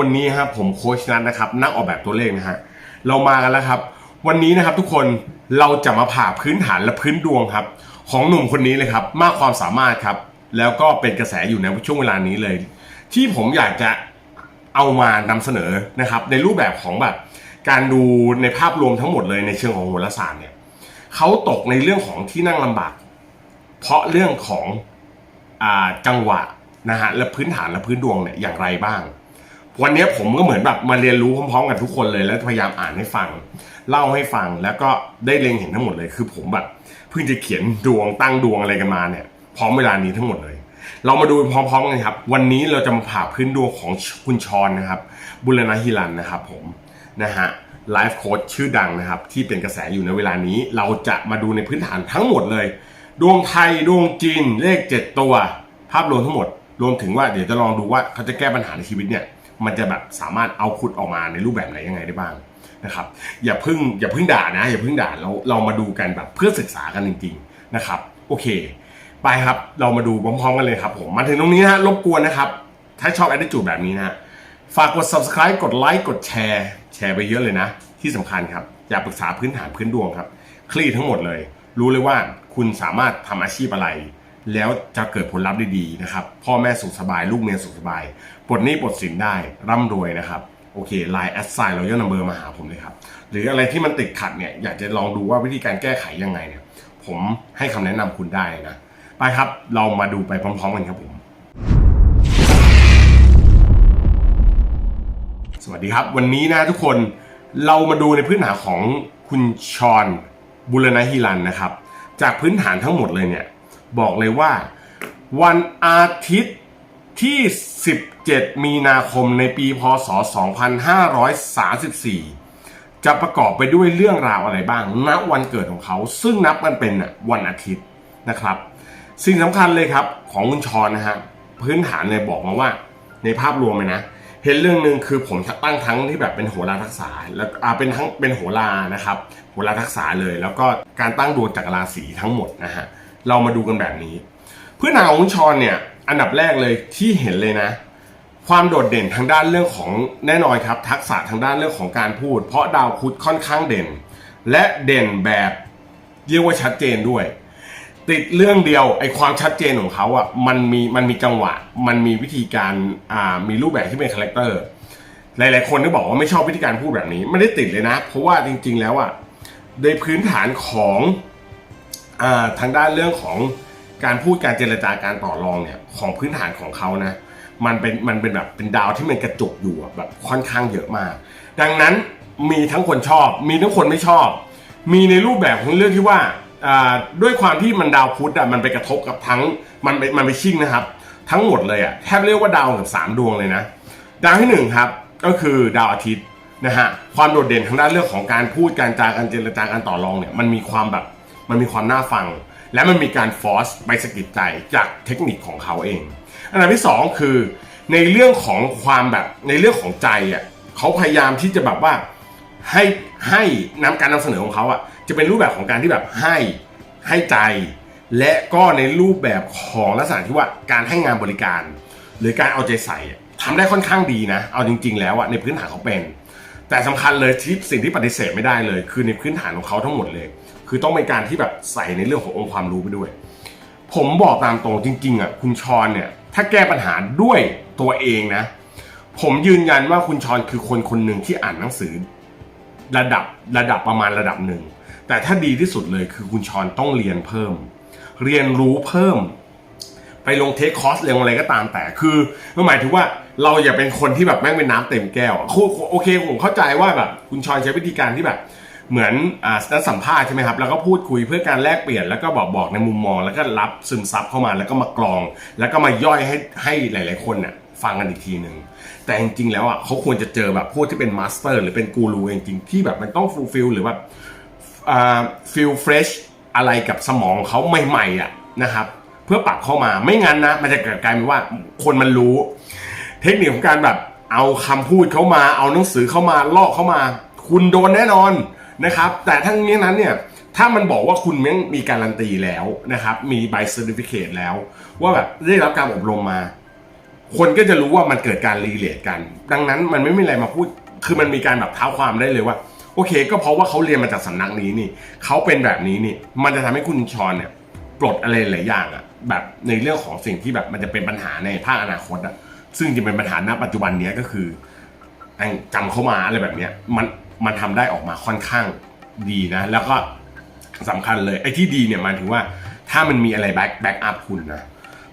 วันนี้ครับผมโค้ชนัทนะครับนักออกแบบตัวเลขนะฮะเรามากันแล้วครับ วันนี้นะครับทุกคนเราจะมาผ่าพื้นฐานและพื้นดวงครับ ของหนุ่มคนนี้เลยครับ มากความสามารถครับ แล้วก็เป็นกระแสอยู่ในช่วงเวลานี้เลย ที่ผมอยากจะเอามานำเสนอนะครับ ในรูปแบบของแบบ การดูในภาพรวมทั้งหมดเลยในเชิงของโหราศาสตร์เนี่ยเขาตกในเรื่องของที่นั่งลำบาก เพราะเรื่องของอ่าจังหวะนะฮะและพื้นฐานและพื้นดวงเนี่ยอย่างไรบ้าง วันนี้ผมก็เหมือนแบบมาเรียนรู้พร้อมๆกันทุกคนเลยแล้วพยายามอ่านให้ฟัง เล่าให้ฟังแล้วก็ได้เล็งเห็นทั้งหมดเลย คือผมแบบเพิ่งจะเขียนดวงตั้งดวงอะไรกันมาเนี่ยพร้อมเวลานี้ทั้งหมดเลย เรามาดูพร้อมๆกันครับ วันนี้เราจะมาผ่าพื้นดวงของคุณชอนนะครับ บุรณะฮิรันนะครับผมนะฮะไลฟ์โค้ชชื่อดังนะครับ ที่เป็นกระแสอยู่ในเวลานี้ เราจะมาดูในพื้นฐานทั้งหมดเลย ดวงไทยดวงจีนเลขเจ็ดตัว ภาพรวมทั้งหมด รวมถึงว่าเดี๋ยวจะลองดูว่าเขาจะแก้ปัญหาในชีวิตเนี่ย มันจะแบบสามารถเอาคุดออกมาในรูปแบบไหนยังไงได้บ้างนะครับ อย่าพึ่งอย่าพึ่งด่านะ อย่าพึ่งด่าเราเรามาดูกันแบบเพื่อศึกษากันจริง ๆนะครับ โอเค ไปครับเรามาดูพร้อมๆกันเลยครับผมมาถึงตรงนี้นะรบกวนนะครับ ถ้าชอบ attitude แบบนี้นะฝากกด subscribe กดไลค์กดแชร์แชร์ไปเยอะเลยนะ ที่สำคัญครับ อยากปรึกษาพื้นฐานพื้นดวงครับ คลี่ทั้งหมดเลย รู้เลยว่าคุณสามารถทำอาชีพอะไร แล้วจะเกิดผลลัพธ์ดีๆนะครับ พ่อแม่สุขสบาย ลูกเมียสุขสบายปลดหนี้ปลดสินได้ร่ำรวยนะครับ โอเคไลน์แอดไซน์เราย่อนัมเบอร์มาหาผมเลยครับ หรืออะไรที่มันติดขัดเนี่ยอยากจะลองดูว่าวิธีการแก้ไขยังไงเนี่ยผมให้คำแนะนำคุณได้นะไปครับเรามาดูไปพร้อมๆกันครับผม สวัสดีครับ วันนี้นะทุกคนเรามาดูในพื้นฐานของคุณชอนบุรณะฮิรันนะครับ จากพื้นฐานทั้งหมดเลยเนี่ย บอกเลยว่า วันอาทิตย์ที่ 17 มีนาคมในปีพศ 2534 จะประกอบไปด้วยเรื่องราวอะไรบ้างณวันเกิดของเขา ซึ่งนับกันเป็นวันอาทิตย์นะครับ สิ่งสำคัญเลยครับของคุณชอนนะฮะพื้นฐานเลยบอกมาว่า ในภาพรวมเลยนะ เห็นเรื่องหนึ่งคือผมตั้งทั้งที่แบบเป็นโหราทักษะแล้วอาเป็นทั้งเป็นโหรานะครับโหราทักษะเลย แล้วก็การตั้งดวงจากราศีทั้งหมดนะฮะ เรามาดูกันแบบนี้ พื้นฐานของคุณชอนเนี่ยอันดับแรกเลยที่เห็นเลยนะ ความโดดเด่นทางด้านเรื่องของแน่นอนครับ ทักษะทางด้านเรื่องของการพูด เพราะดาวพุธค่อนข้างเด่น และเด่นแบบเรียกว่าชัดเจนด้วย ติดเรื่องเดียวไอ้ความชัดเจนของเขาอะมันมีมันมีจังหวะ มันมีวิธีการอ่ามีรูปแบบที่เป็นคาแรคเตอร์หลายๆคนก็บอกว่าไม่ชอบวิธีการพูดแบบนี้ ไม่ได้ติดเลยนะ เพราะว่าจริง ๆ แล้วอะในพื้นฐานของ ทางด้านเรื่องของการพูดการเจรจาการต่อรองเนี่ยของพื้นฐานของเขานะมันเป็นมันเป็นแบบเป็นดาวที่มันกระจุกอยู่แบบค่อนข้างเยอะมาก ดังนั้นมีทั้งคนชอบ มีทั้งคนไม่ชอบ มีในรูปแบบของเรื่องที่ว่าด้วยความที่มันดาวพุธอะมันไปกระทบกับทั้งมันไปมันไปชิ่งนะครับ ทั้งหมดเลยอะแทบเรียกว่าดาวกับสามดวงเลยนะดาวที่หนึ่งครับ ก็คือดาวอาทิตย์นะฮะความโดดเด่นทางด้านเรื่องของการพูดการจาการเจรจาการต่อรองเนี่ยมันมีความแบบ มันมีความน่าฟัง และมันมีการฟอสไปสะกิดใจจากเทคนิคของเขาเอง อันดับที่สองคือ ในเรื่องของความแบบในเรื่องของใจอะเขาพยายามที่จะแบบว่าให้ให้นำการนำเสนอของเขาอะจะเป็นรูปแบบของการที่แบบให้ให้ใจ และก็ในรูปแบบของลักษณะที่ว่าการให้งานบริการ หรือการเอาใจใส่อะทำได้ค่อนข้างดีนะ เอาจริง ๆ แล้วอะในพื้นฐานเขาเป็น แต่สำคัญเลยที่สิ่งที่ปฏิเสธไม่ได้เลย คือในพื้นฐานของเขาทั้งหมดเลย คือต้องเป็นการที่แบบใส่ในเรื่องขององค์ความรู้ไปด้วย ผมบอกตามตรงจริงๆอะคุณชอนเนี่ย ถ้าแก้ปัญหาด้วยตัวเองนะ ผมยืนยันว่าคุณชอนคือคนคนหนึ่งที่อ่านหนังสือ ระดับระดับประมาณระดับหนึ่งแต่ถ้าดีที่สุดเลยคือคุณชอนต้องเรียนเพิ่ม เรียนรู้เพิ่ม ไปลงเทคคอร์สเรียนอะไรก็ตามแต่คือมันหมายถึงว่าเราอย่าเป็นคนที่แบบแม่งเป็นน้ำเต็มแก้วโอเคผมเข้าใจว่าแบบคุณชอนใช้วิธีการที่แบบ เหมือนอ่านัดสัมภาษณ์ใช่ไหมครับแล้วก็พูดคุยเพื่อการแลกเปลี่ยนแล้วก็บอกบอกในมุมมอง แล้วก็รับซึมซับเข้ามาแล้วก็มากรอง แล้วก็มาย่อยให้ให้หลาย ๆ คนน่ะฟังกันอีกทีหนึ่งแต่จริงๆแล้วอะเขาควรจะเจอแบบพวกที่เป็นมาสเตอร์หรือเป็นกูรูจริงๆที่แบบมันต้องฟูลฟิลหรือแบบฟิลเฟรชอะไรกับสมองเขาใหม่ๆอะนะครับ เพื่อปรับเข้ามาไม่งั้นนะ มันจะเกิดกลายเป็นว่าคนมันรู้ เทคนิคของการแบบเอาคำพูดเข้ามา เอาหนังสือเข้ามาลอกเข้ามา คุณโดนแน่นอน นะครับ แต่ทั้งนี้นั้นเนี่ยถ้ามันบอกว่าคุณยังมีการันตีแล้วนะครับ มีใบเซอร์ติฟิเคตแล้ว ว่าแบบได้รับการอบรมมา คนก็จะรู้ว่ามันเกิดการรีเลทกัน ดังนั้นมันไม่มีอะไรมาพูด คือมันมีการแบบเท้าความได้เลยว่า โอเค ก็เพราะว่าเขาเรียนมาจากสำนักนี้นี่เขาเป็นแบบนี้นี่ มันจะทำให้คุณชอนเนี่ยปลดอะไรหลายอย่างอะแบบในเรื่องของสิ่งที่แบบมันจะเป็นปัญหาในภาคอนาคตอะซึ่งจะเป็นปัญหาณปัจจุบันนี้ก็คือจำเข้ามาอะไรแบบเนี้ยมัน มันทำได้ออกมาค่อนข้างดีนะ แล้วก็สำคัญเลยไอ้ที่ดีเนี่ยมายถึงว่าถ้ามันมีอะไรแบ็คแบ็กอัพคุณนะ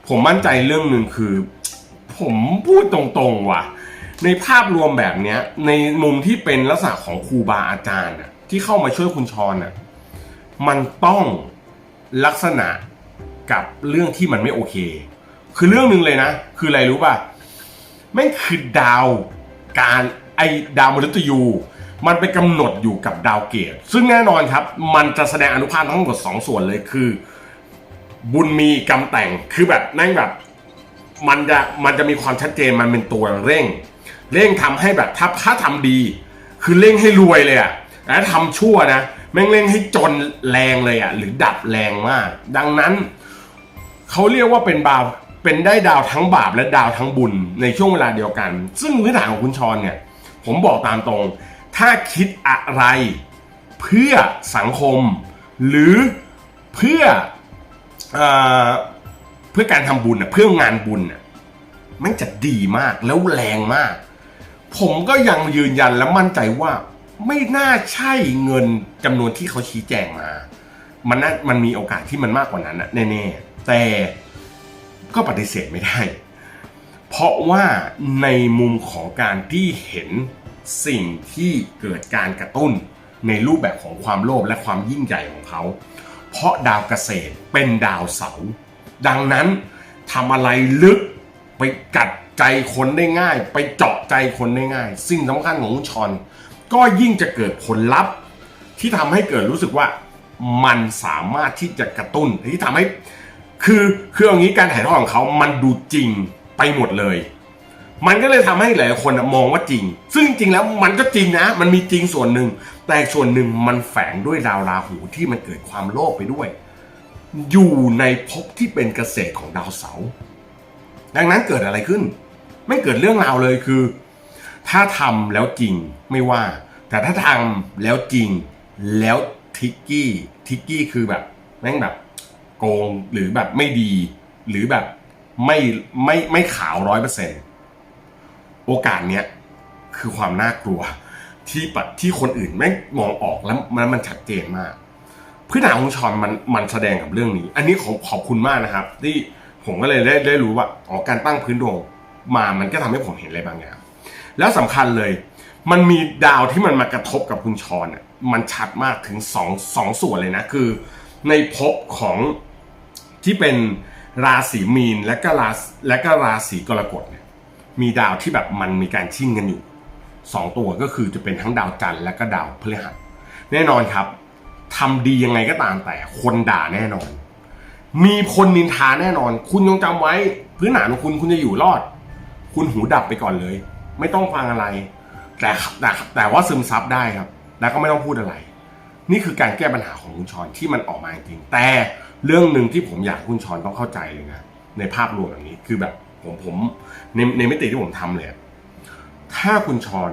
ผมมั่นใจเรื่องหนึ่งคือ ผมพูดตรงๆว่ะ ในภาพรวมแบบเนี้ย ในมุมที่เป็นลักษณะของครูบาอาจารย์ที่เข้ามาช่วยคุณชรน่ะมันต้องลักษณะกับเรื่องที่มันไม่โอเค คือเรื่องหนึ่งเลยนะ คืออะไรรู้ป่ะไม่งคือดาวการไอดาวมฤตยู มันไปกำหนดอยู่กับดาวเกต ซึ่งแน่นอนครับ มันจะแสดงอนุภาคทั้งหมดสองส่วนเลยคือ บุญมีกรรมแต่งคือแบบนั่งแบบมันจะมันจะมีความชัดเจนมันเป็นตัวเร่ง เร่งทำให้แบบถ้าถ้าทำดี คือเร่งให้รวยเลยอะแล้วทำชั่วนะแม่งเร่งให้จนแรงเลยอะหรือดับแรงมาก ดังนั้นเขาเรียกว่าเป็นบาปเป็นได้ดาวทั้งบาปและดาวทั้งบุญในช่วงเวลาเดียวกัน ซึ่งพื้นฐานของคุณชรเนี่ย ผมบอกตามตรง ถ้าคิดอะไร เพื่อสังคม หรือเพื่อเอเพื่อการทำบุญอะเพื่องานบุญอะมันจะดีมากแล้วแรงมาก ผมก็ยังยืนยันและมั่นใจว่าไม่น่าใช่เงินจำนวนที่เขาชี้แจงมา มันน่ามันมีโอกาสที่มันมากกว่านั้นนะแน่ๆ แต่ก็ปฏิเสธไม่ได้ เพราะว่าในมุมของการที่เห็น สิ่งที่เกิดการกระตุ้นในรูปแบบของความโลภและความยิ่งใหญ่ของเขา เพราะดาวเกษตรเป็นดาวเสา ดังนั้นทำอะไรลึกไปกัดใจคนได้ง่าย ไปเจาะใจคนได้ง่าย สิ่งสำคัญของชอน ก็ยิ่งจะเกิดผลลัพธ์ ที่ทำให้เกิดรู้สึกว่ามันสามารถที่จะกระตุ้นที่ทำให้คือคืออย่างนี้การถ่ายทอดของเขามันดูจริงไปหมดเลย มันก็เลยทำให้หลายคนมองว่าจริง ซึ่งจริงแล้วมันก็จริงนะ มันมีจริงส่วนหนึ่ง แต่ส่วนหนึ่งมันแฝงด้วยดาวราหูที่มันเกิดความโลภไปด้วย อยู่ในภพที่เป็นเกษตรของดาวเสาร์ดังนั้นเกิดอะไรขึ้น ไม่เกิดเรื่องราวเลยคือ ถ้าทำแล้วจริงไม่ว่า แต่ถ้าทำแล้วจริงแล้วทิกกี้ทิกกี้คือแบบแม่งแบบโกงหรือแบบไม่ดี หรือแบบไม่ไม่ไม่ขาวร้อยเปอร์เซ็นต์ โอกาสเนี้ยคือความน่ากลัวที่ปัดที่คนอื่นแม่งมองออกแล้วมันมันชัดเจนมากพื้นฐานของชอนมันมันแสดงกับเรื่องนี้ อันนี้ขอขอบคุณมากนะครับ ที่ผมก็เลยได้ได้รู้ว่าอ๋อการตั้งพื้นดวงมามันก็ทำให้ผมเห็นอะไรบางอย่าง แล้วสำคัญเลย มันมีดาวที่มันมากระทบกับคุณชอนอะมันชัดมากถึงสองสองส่วนเลยนะ คือ ในภพของที่เป็นราศีมีนและก็ราและก็ราศีกรกฎเนี่ย มีดาวที่แบบมันมีการชิ่งกันอยู่สองตัวก็คือจะเป็นทั้งดาวจันทร์และก็ดาวพฤหัสแน่นอนครับทำดียังไงก็ตามแต่คนด่าแน่นอน มีคนนินทาแน่นอน คุณยงจำไว้พื้นฐานของคุณคุณจะอยู่รอด คุณหูดับไปก่อนเลย ไม่ต้องฟังอะไร แต่แต่แต่ว่าซึมซับได้ครับ แล้วก็ไม่ต้องพูดอะไร นี่คือการแก้ปัญหาของคุณชอนที่มันออกมาจริงแต่เรื่องหนึ่งที่ผมอยากคุณชอนต้องเข้าใจเลยนะในภาพรวมแบบนี้คือแบบผมผม ในในมิติที่ผมทำเลย ถ้าคุณชอน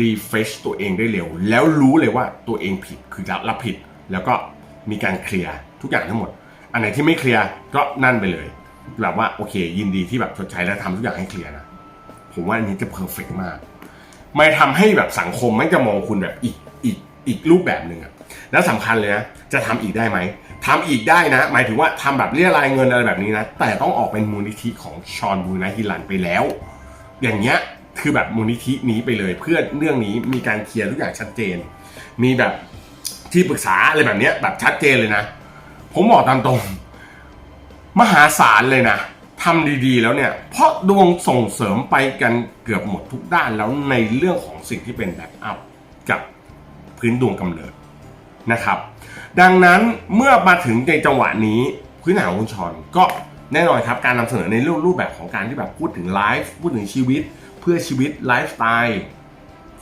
รีเฟชตัวเองได้เร็ว แล้วรู้เลยว่าตัวเองผิดคือรับผิด แล้วก็มีการเคลียร์ทุกอย่างทั้งหมด อันไหนที่ไม่เคลียร์ก็นั่นไปเลย แบบว่าโอเค ยินดีที่แบบชดใช้และทำทุกอย่างให้เคลียร์นะผมว่าอันนี้จะเพอร์เฟกมากไม่ทำให้แบบสังคมไม่จะมองคุณแบบอีกอีกอีกรูปแบบหนึ่งอะแล้วสำคัญเลยนะจะทำอีกได้ไหม ทำอีกได้นะ หมายถึงว่าทำแบบเรียรายเงินอะไรแบบนี้นะ แต่ต้องออกเป็นมูลนิธิของชอนบูนะฮิลันไปแล้ว อย่างเงี้ยคือแบบมูลนิธินี้ไปเลยเพื่อเรื่องนี้มีการเคลียร์ทุกอย่างชัดเจน มีแบบที่ปรึกษาอะไรแบบเนี้ยแบบชัดเจนเลยนะ ผมบอกตามตรง มหาศาลเลยนะทำดีๆแล้วเนี่ย เพราะดวงส่งเสริมไปกันเกือบหมดทุกด้านแล้วในเรื่องของสิ่งที่เป็นแบ็กอัพกับพื้นดวงกำเนิดนะครับ ดังนั้นเมื่อมาถึงในจังหวะนี้พื้นฐานของคุณชอนก็แน่นอนครับการนำเสนอในรูปรูปแบบของการที่แบบพูดถึงไลฟ์พูดถึงชีวิต เพื่อชีวิตไลฟ์สไตล์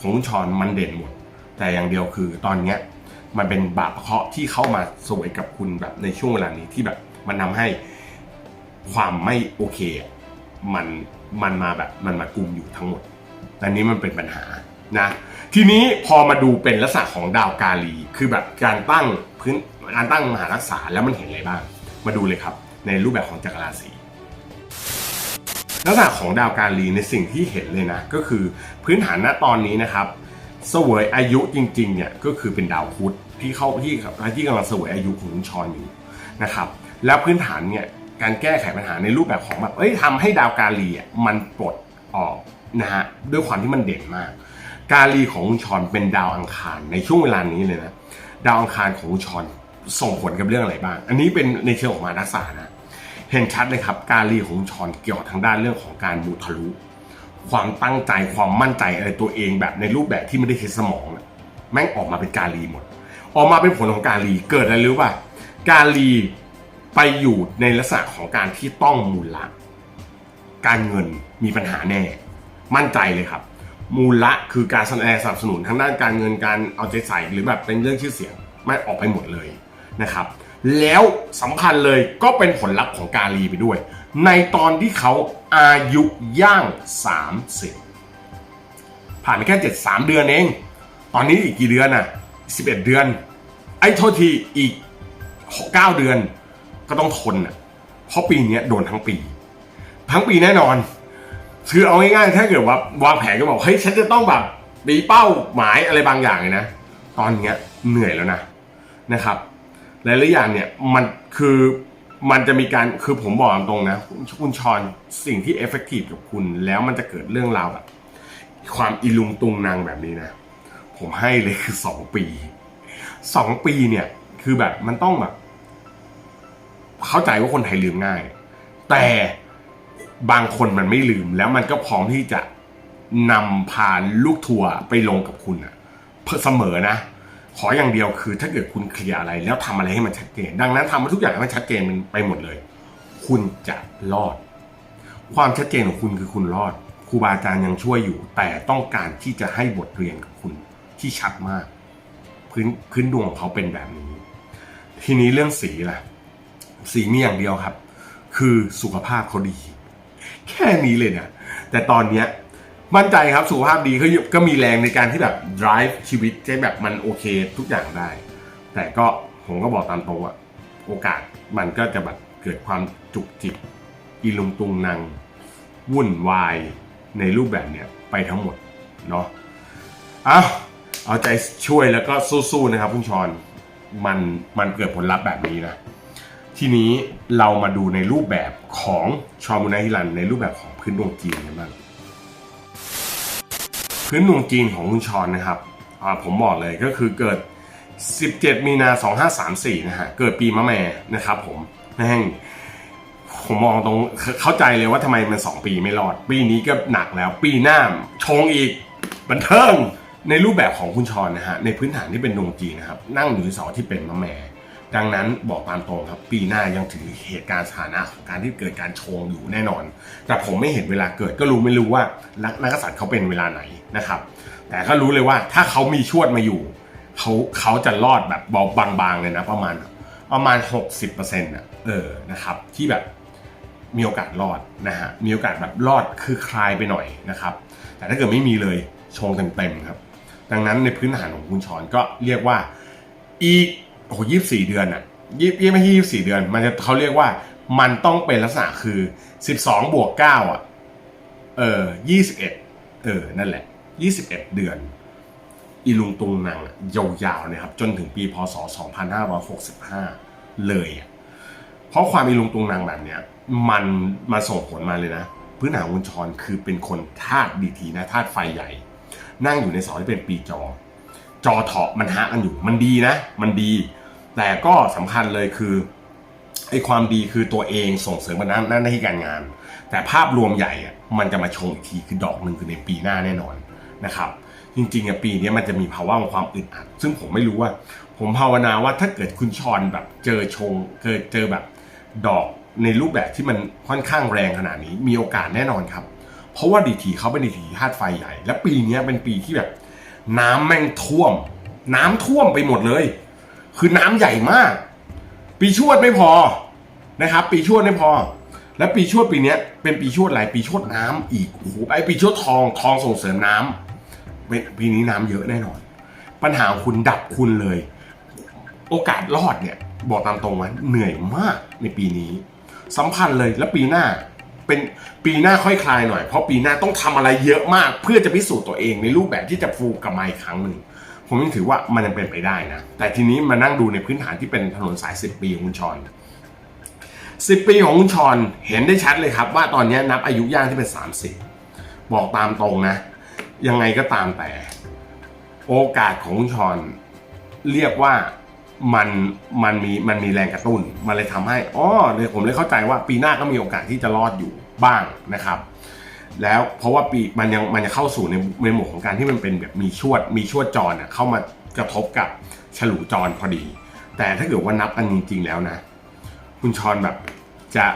ของคุณชอนมันเด่นหมด แต่อย่างเดียวคือตอนเนี้ยมันเป็นบาปเคราะห์ที่เข้ามาสวยกับคุณแบบในช่วงเวลานี้ที่แบบมันทำให้ความไม่โอเคมันมันมาแบบมันมากุมอยู่ทั้งหมดอันนี้มันเป็นปัญหานะ ทีนี้พอมาดูเป็นลักษณะของดาวกาลี คือแบบการตั้ง พื้นการตั้งมหารักษาแล้วมันเห็นอะไรบ้าง มาดูเลยครับ ในรูปแบบของจักรราศีลักษณะของดาวการลีในสิ่งที่เห็นเลยนะ ก็คือพื้นฐานณตอนนี้นะครับเสวยอายุจริงๆเนี่ยก็คือเป็นดาวพุธที่เข้าที่ที่กำลังเสวยอายุของคุณชอนอยู่นะครับแล้วพื้นฐานเนี่ยการแก้ไขปัญหาในรูปแบบของแบบเอ้ยทำให้ดาวการลีอะมันปลดออกนะฮะด้วยความที่มันเด่นมาก การลีของคุณชอนเป็นดาวอังคารในช่วงเวลานี้เลยนะ ดาวอังคารของชอนส่งผลกับเรื่องอะไรบ้าง อันนี้เป็นในเชิงของมานักษานะ เห็นชัดเลยครับ การรีของชอนเกี่ยวกับทางด้านเรื่องของการมูทะลุ ความตั้งใจความมั่นใจอะไรตัวเองแบบในรูปแบบที่ไม่ได้ใช้สมองนะแม่งออกมาเป็นการรีหมด ออกมาเป็นผลของการรีเกิดอะไรรู้ป่ะการรีไปอยู่ในลักษณะของการที่ต้องมูลละการเงินมีปัญหาแน่ มั่นใจเลยครับ มูลละคือการแสดงสนับสนุนทางด้านการเงินการเอาใจใส่หรือแบบเป็นเรื่องชื่อเสียงไม่ออกไปหมดเลยนะครับแล้วสำคัญเลยก็เป็นผลลัพธ์ของการรีไปด้วย ในตอนที่เขาอายุย่าง 30 ผ่านไปแค่7 3 เดือนเอง ตอนนี้อีกกี่เดือนน่ะ 11 เดือน ไอ้โทษทีอีก 9 เดือนก็ต้องทนอะเพราะปีนี้โดนทั้งปี ทั้งปีแน่นอน คือเอาง่ายๆ ถ้าเกิดว่าวางแผนก็บอกเฮ้ยฉันจะต้องแบบมีเป้าหมายอะไรบางอย่างเลยนะ ตอนเนี้ยเหนื่อยแล้วนะนะครับหลายๆอย่างเนี่ยมันคือมันจะมีการคือผมบอกตรงนะคุณชอนสิ่งที่เอฟเฟกตีฟกับคุณแล้วมันจะเกิดเรื่องราวแบบความอีลุงตุงนางแบบนี้นะ ผมให้เลยคือสองปีสองปีเนี่ยคือแบบมันต้องแบบเข้าใจว่าคนไทยลืมง่าย แต่ บางคนมันไม่ลืมแล้วมันก็พร้อมที่จะนำพาลูกทัวร์ไปลงกับคุณอะเสมอนะ ขออย่างเดียวคือถ้าเกิดคุณเคลียร์อะไร แล้วทำอะไรให้มันชัดเจน ดังนั้นทำให้ทุกอย่างให้มันชัดเจนมันไปหมดเลย คุณจะรอด ความชัดเจนของคุณคือคุณรอดครูบาอาจารย์ยังช่วยอยู่ แต่ต้องการที่จะให้บทเรียนกับคุณที่ชัดมาก พื้นพื้นดวงของเขาเป็นแบบนี้ ทีนี้เรื่องสีล่ะ สีมีอย่างเดียวครับ คือสุขภาพเขาดี แค่นี้เลยนะแต่ตอนเนี้ยมั่นใจครับสุขภาพดีเขาก็มีแรงในการที่แบบ drive ชีวิตใช่แบบมันโอเคทุกอย่างได้ แต่ก็ผมก็บอกตามตรงว่าโอกาสมันก็จะแบบเกิดความจุกจิกอีลุงตุงนางวุ่นวายในรูปแบบเนี้ยไปทั้งหมดเนาะเอาเอาใจช่วยแล้วก็สู้ๆนะครับคุณชอนมันมันเกิดผลลัพธ์แบบนี้นะ ทีนี้เรามาดูในรูปแบบของชอมุนาฮิรัน ในรูปแบบของพื้นดวงจีนกันบ้างพื้นดวงจีนของคุณชอนนะครับผมบอกเลยก็คือเกิด 17 มีนา 2534 นะฮะ เกิดปีมะแม่นะครับผมแม่งผมมองตรงเข้าใจเลยว่าทำไมมัน 2 ปีไม่รอด ปีนี้ก็หนักแล้ว ปีหน้าชงอีกบันเทิงในรูปแบบของคุณชอนนะฮะ ในพื้นฐานที่เป็นดวงจีนนะครับ นั่งอยู่เสาที่เป็นมะแม่ ดังนั้นบอกตามตรงครับ ปีหน้ายังถือเหตุการณ์สถานะของการที่เกิดการชงอยู่แน่นอน แต่ผมไม่เห็นเวลาเกิดก็รู้ไม่รู้ว่านักกษัตริย์เขาเป็นเวลาไหนนะครับ แต่ก็รู้เลยว่าถ้าเขามีชวดมาอยู่เขาเขาจะรอดแบบเบาบางๆเลยนะประมาณประมาณ 60%อะเออนะครับที่แบบมีโอกาสรอดนะฮะมีโอกาสแบบรอดคือคลายไปหน่อยนะครับ แต่ถ้าเกิดไม่มีเลยชงเต็มๆครับ ดังนั้นในพื้นฐานของคุณชอนก็เรียกว่าอีก โอ้โหยี่สี่เดือนอะยี่ยี่ไม่ใช่ยี่สี่เดือน มันจะเขาเรียกว่ามันต้องเป็นลักษณะคือสิบสองบวกเก้าอะ เออยี่สิบเอ็ดเออ นั่นแหละยี่สิบเอ็ดเดือน อีลุงตุงนางอะยาวๆนี่ยครับ จนถึงปีพศ2565เลยอะเพราะความอีลุงตุงนางแบบเนี้ยมันมาส่งผลมาเลยนะ พื้นฐานวุญชรคือเป็นคนธาตุดีทีนะธาตุไฟใหญ่ นั่งอยู่ในเสาที่เป็นปีจอ จอเถาะมันฮะกันอยู่มันดีนะ มันดี แต่ก็สำคัญเลยคือไอ้ความดีคือตัวเองส่งเสริมมันหน้าที่การงาน แต่ภาพรวมใหญ่อะมันจะมาชงอีกทีคือดอกหนึ่งคือในปีหน้าแน่นอนนะครับ จริงๆอะปีนี้มันจะมีภาวะของความอึดอัด ซึ่งผมไม่รู้ว่า ผมภาวนาว่าถ้าเกิดคุณชอนแบบเจอชงเจอเจอแบบดอกในรูปแบบที่มันค่อนข้างแรงขนาดนี้มีโอกาสแน่นอนครับ เพราะว่าดีทีเขาเป็นดีทีธาตุไฟใหญ่ และปีนี้เป็นปีที่แบบ น้ำแม่งท่วม น้ำท่วมไปหมดเลย คือน้ำใหญ่มาก ปีชวดไม่พอนะครับ ปีชวดไม่พอ และปีชวดปีนี้เป็นปีชวดอะไรปีชวดน้ำอีกโอ้โหไอปีชวดทองทองส่งเสริมน้ำเป็นปีนี้น้ำเยอะแน่นอน ปัญหาคุณดับคุณเลย โอกาสรอดเนี่ย บอกตามตรงว่าเหนื่อยมากในปีนี้สัมพันธ์เลยแล้วปีหน้า เป็นปีหน้าค่อยคลายหน่อย เพราะปีหน้าต้องทำอะไรเยอะมาก เพื่อจะพิสูจน์ตัวเองในรูปแบบที่จะฟูกับมาอีกครั้งหนึ่งผมยังถือว่ามันยังเป็นไปได้นะ แต่ทีนี้มานั่งดูในพื้นฐานที่เป็นถนนสาย 10 ปีของคุณชอน10 ปีของคุณชอนเห็นได้ชัดเลยครับ ว่าตอนนี้นับอายุย่างที่เป็น 30 บอกตามตรงนะ ยังไงก็ตามแต่ โอกาสของคุณชอนเรียกว่า มันมันมีมันมีแรงกระตุ้น มันเลยทำให้อ๋อเลยผมเลยเข้าใจว่าปีหน้าก็มีโอกาสที่จะรอดอยู่บ้างนะครับ แล้วเพราะว่าปีมันยังมันจะเข้าสู่ในในหมวดของการที่มันเป็นแบบมีชวดมีชวดจรอะเข้ามากระทบกับฉลูจรพอดี แต่ถ้าเกิดว่านับกันจริงๆแล้วนะ คุณชอนแบบจะ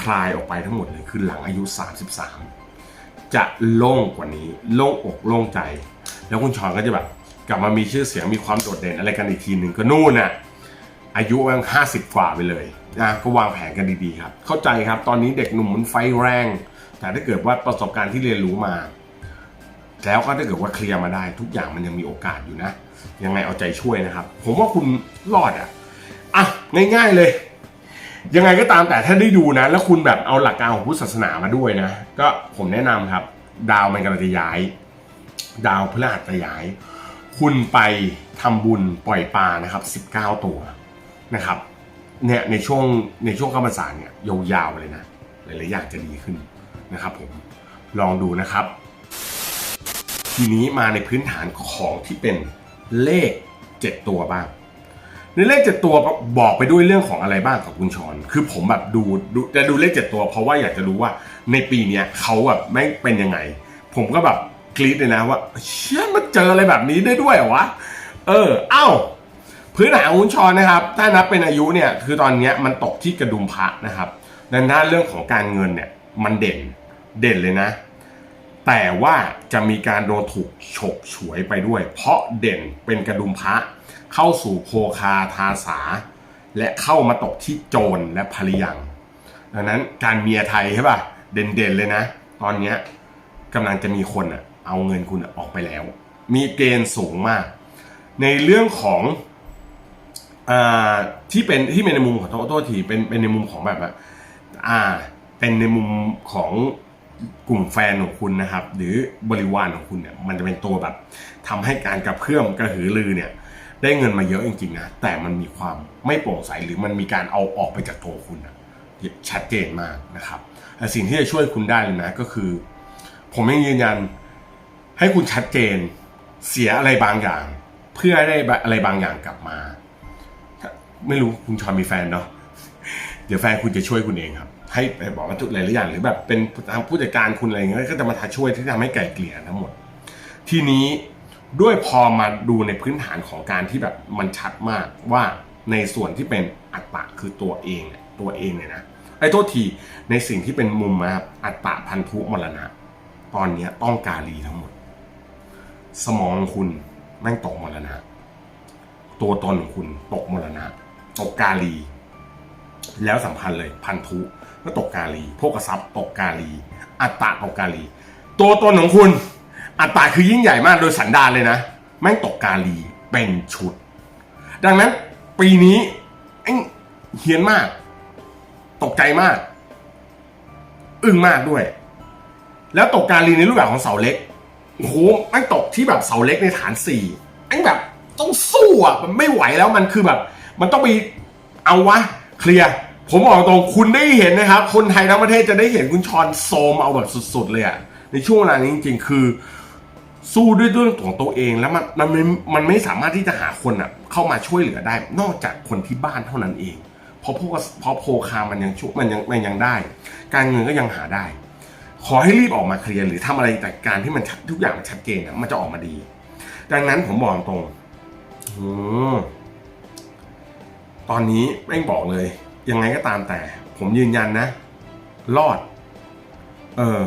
คลายออกไปทั้งหมดเลยคือหลังอายุ 33 จะโล่งกว่านี้ โล่งอกโล่งใจ แล้วคุณชอนก็จะแบบ กลับมามีชื่อเสียงมีความโดดเด่นอะไรกันอีกทีหนึ่งก็นู่นน่ะอายุมันห้าสิบกว่าไปเลยนะก็วางแผนกันดีๆครับ เข้าใจครับตอนนี้เด็กหนุ่มมันไฟแรง แต่ถ้าเกิดว่าประสบการณ์ที่เรียนรู้มา แล้วก็ถ้าเกิดว่าเคลียร์มาได้ทุกอย่างมันยังมีโอกาสอยู่นะ ยังไงเอาใจช่วยนะครับ ผมว่าคุณรอดอะอะง่ายๆเลย ยังไงก็ตามแต่ถ้าได้ดูนะ แล้วคุณแบบเอาหลักการของพุทธศาสนามาด้วยนะ ก็ผมแนะนำครับ ดาวมันกำลังจะย้าย ดาวพฤหัสจะย้าย คุณไปทำบุญปล่อยปลานะครับ 19 ตัวนะครับเนี่ยในช่วงในช่วงข้าพรรษาเนี่ยยาวๆเลยนะหลายๆอย่างจะดีขึ้นนะครับผมลองดูนะครับ ทีนี้มาในพื้นฐานของที่เป็นเลข 7 ตัวบ้าง ในเลขเจ็ดตัวบอกไปด้วยเรื่องของอะไรบ้างกับคุณชอน คือผมแบบดูดูจะดูเลขเจ็ดตัว เพราะว่าอยากจะรู้ว่าในปีนี้เขาแบบไม่เป็นยังไง ผมก็แบบ กรี๊ดเลยนะว่าเชื่อมันเจออะไรแบบนี้ได้ด้วยวะ เออ เอ้า พื้นฐานของคุณชอนนะครับ ถ้านับเป็นอายุเนี่ย คือตอนเนี้ยมันตกที่กระดุมพระนะครับ ดังนั้นเรื่องของการเงินเนี่ย มันเด่น เด่นเลยนะ แต่ว่าจะมีการโดนถูกฉกฉวยไปด้วย เพราะเด่นเป็นกระดุมพระ เข้าสู่โภคาทาสา และเข้ามาตกที่โจรและภริยัง ดังนั้นการเมียไทยใช่ป่ะ เด่นๆเลยนะ ตอนเนี้ยกำลังจะมีคนอะ เอาเงินคุณออกไปแล้ว มีเกณฑ์สูงมาก ในเรื่องของอที่เป็นที่เป็นในมุมของโทษทีเป็นเป็นในมุมของแบบว่าอ่า เป็นในมุมของกลุ่มแฟนของคุณนะครับ หรือบริวารของคุณเนี่ยมันจะเป็นตัวแบบทำให้การกระเพื่อมกระหือรือเนี่ย ได้เงินมาเยอะจริงๆนะแต่มันมีความไม่โปร่งใสหรือมันมีการเอาออกไปจากตัวคุณนะชัดเจนมากนะครับแต่สิ่งที่จะช่วยคุณได้เลยนะก็คือ ผมยังยืนยัน ให้คุณชัดเจนเสียอะไรบางอย่าง เพื่อได้อะไรบางอย่างกลับมา ไม่รู้คุณชอนมีแฟนเนาะเดี๋ยวแฟนคุณจะช่วยคุณเองครับ ให้ไปบอกว่าทุกหลายอย่างหรือแบบเป็นทางผู้จัดการคุณอะไรเงี้ยก็จะมาทาช่วยที่ทำให้ไก่เกลี่ยทั้งหมด ทีนี้ด้วยพอมาดูในพื้นฐานของการที่แบบมันชัดมากว่าในส่วนที่เป็นอัตตะคือตัวเองตัวเองเนี่ยนะไอ้โทษทีในสิ่งที่เป็นมุมนะอัตตะพันธุมรณะ ตอนนี้ต้องกาลีทั้งหมด สมองคุณแม่งตกมรณะตัวตนของคุณตกมรณะตกกาลี แล้วสำคัญเลยพันธุก็ตกกาลีโภกทรัพย์ตกกาลี อัตตะตกกาลี ตัวตนของคุณ อัตตาคือยิ่งใหญ่มากโดยสันดานเลยนะ แม่งตกกาลีเป็นชุด ดังนั้นปีนี้เอ็งเฮี้ยนมาก ตกใจมาก อึ้งมากด้วย แล้วตกกาลีในรูปแบบของเสาเล็ก โอ้โหแม่งตกที่แบบเสาเล็กในฐานสี่แม่งแบบต้องสู้อะมันไม่ไหวแล้วมันคือแบบ มันต้องไปเอาวะเคลียร์ผมบอกตรงคุณได้เห็นนะครับ คนไทยทั้งประเทศจะได้เห็นคุณชอนโซมเอาแบบสุดๆเลยอะในช่วงเวลานี้จริง ๆ คือ สู้ด้วยเรื่องของตัวเองแล้วมันมันไม่มันไม่สามารถที่จะหาคนอะเข้ามาช่วยเหลือได้ นอกจากคนที่บ้านเท่านั้นเองเพราะพวกเพราะโพคามันยังชุมันยังมันยังได้ การเงินก็ยังหาได้ ขอให้รีบออกมาเคลียร์หรือทำอะไรแต่การที่มันทุกอย่างมันชัดเจนอะมันจะออกมาดี ดังนั้นผมบอกตรงอตอนนี้แม่งบอกเลย ยังไงก็ตามแต่ ผมยืนยันนะ รอด เออ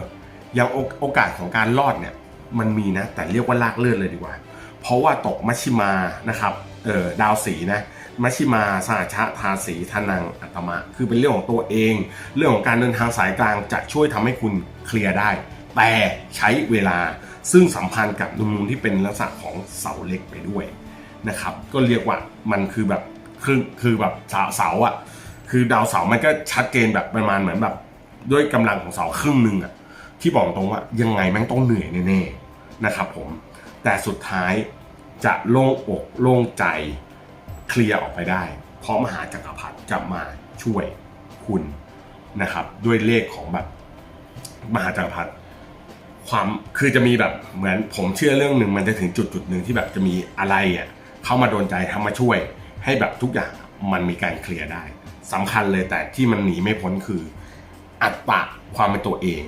ยังโอกาสของการรอดเนี่ย มันมีนะ แต่เรียกว่าลากเลือดเลยดีกว่า เพราะว่าตกมัชิมานะครับ เออดาวสีนะ มัชชิมาสาชะทาสีทานังอัตมะ คือเป็นเรื่องของตัวเอง เรื่องของการเดินทางสายกลางจะช่วยทำให้คุณเคลียร์ได้ แต่ใช้เวลาซึ่งสัมพันธ์กับมุมที่เป็นลักษณะของเสาเล็กไปด้วยนะครับ ก็เรียกว่ามันคือแบบคือคือแบบเสาเสาอะคือดาวเสามันก็ชัดเจนแบบประมาณเหมือนแบบ ด้วยกำลังของเสาครึ่งหนึ่งอะที่บอกตรงว่ายังไงแม่งต้องเหนื่อยแน่ๆนะครับผมแต่สุดท้ายจะโล่งอกโล่งใจ เคลียร์ออกไปได้ เพราะมหาจักรพรรดิจะมาช่วยคุณนะครับ ด้วยเลขของแบบมหาจักรพรรดิความคือจะมีแบบเหมือนผมเชื่อเรื่องหนึ่งมันจะถึงจุดจุดหนึ่งที่แบบจะมีอะไรอะเข้ามาโดนใจทำมาช่วย ให้แบบทุกอย่างมันมีการเคลียร์ได้สำคัญเลยแต่ที่มันหนีไม่พ้นคือ อัตตะความเป็นตัวเอง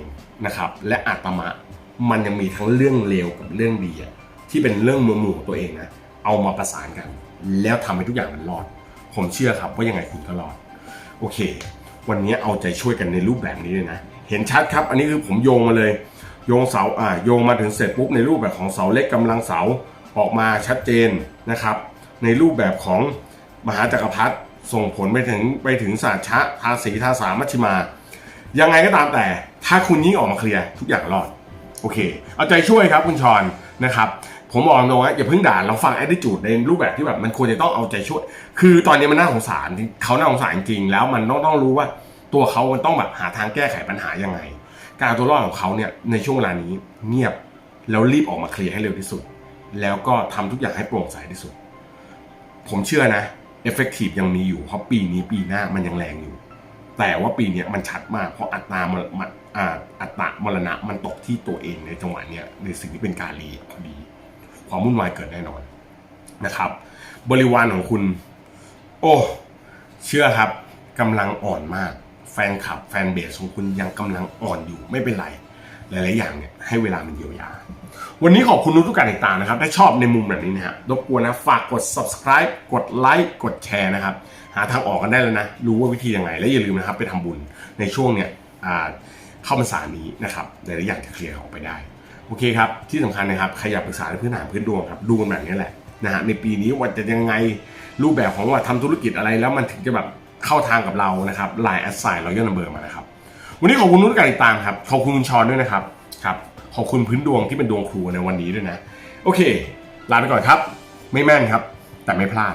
นะครับ และอัตมะมันยังมีทั้งเรื่องเลวกับเรื่องดีอะที่เป็นเรื่องมัวหมู่ของตัวเองนะเอามาประสานกัน แล้วทำให้ทุกอย่างมันรอด ผมเชื่อครับว่ายังไงคุณก็รอด โอเค วันนี้เอาใจช่วยกันในรูปแบบนี้เลยนะ เห็นชัดครับ อันนี้คือผมโยงมาเลย โยงเสาอ่าโยงมาถึงเสร็จปุ๊บในรูปแบบของเสาเล็กกำลังเสาออกมาชัดเจนนะครับ ในรูปแบบของมหาจักรพรรดิส่งผลไปถึงไปถึงศาสตร์ชะทาสีทาสามัชชิมา ยังไงก็ตามแต่ ถ้าคุณยิ่งออกมาเคลียร์ทุกอย่างรอด โอเค เอาใจช่วยครับคุณชอนนะครับ ผมบอกตรงว่าอย่าเพิ่งด่าเราฟัง attitude ในรูปแบบที่แบบมันควรจะต้องเอาใจช่วย คือตอนนี้มันน่าสงสารเขาน่าสงสารจริงแล้วมันต้องต้องรู้ว่าตัวเขามันต้องแบบหาทางแก้ไขปัญหายังไง การตัวรอดของเขาเนี่ยในช่วงเวลานี้เงียบแล้วรีบออกมาเคลียร์ให้เร็วที่สุด แล้วก็ทำทุกอย่างให้โปร่งใสที่สุด ผมเชื่อนะ effective ยังมีอยู่เพราะปีนี้ปีหน้ามันยังแรงอยู่ แต่ว่าปีนี้มันชัดมากเพราะอัตรามรมอ่าอัตรามรณะมันตกที่ตัวเองในจังหวะเนี้ยในสิ่งที่เป็นการลีพอดี ความวุ่นวายเกิดแน่นอนนะครับ บริวารของคุณ โอ้เชื่อครับกำลังอ่อนมาก แฟนคลับแฟนเบสของคุณยังกำลังอ่อนอยู่ไม่เป็นไรหลาย ๆ อย่างเนี่ยให้เวลามันเยียวยา วันนี้ขอบคุณทุกการติดตามนะครับ ถ้าชอบในมุมแบบนี้นะฮะรบกวนนะฝากกด subscribe กดไลค์กดแชร์นะครับ หาทางออกกันได้แล้วนะ รู้ว่าวิธียังไง และอย่าลืมนะครับไปทำบุญในช่วงเนี่ยเข้าพรรษานี้นะครับหลาย ๆ อย่างจะเคลียร์ออกไปได้ โอเคครับ ที่สำคัญนะครับใครอยากปรึกษาในพื้นฐานพื้นดวงครับดูกันแบบนี้แหละนะฮะในปีนี้วันจะยังไงรูปแบบของว่าทำธุรกิจอะไรแล้วมันถึงจะแบบเข้าทางกับเรานะครับไลน์แอดไซน์เราย่อนัมเบอร์มานะครับวันนี้ขอบคุณทุกการติดตามครับขอบคุณคุณชอนด้วยนะครับครับขอบคุณพื้นดวงที่เป็นดวงครูในวันนี้ด้วยนะ โอเค ลาไปก่อนครับ ไม่แม่นครับ แต่ไม่พลาด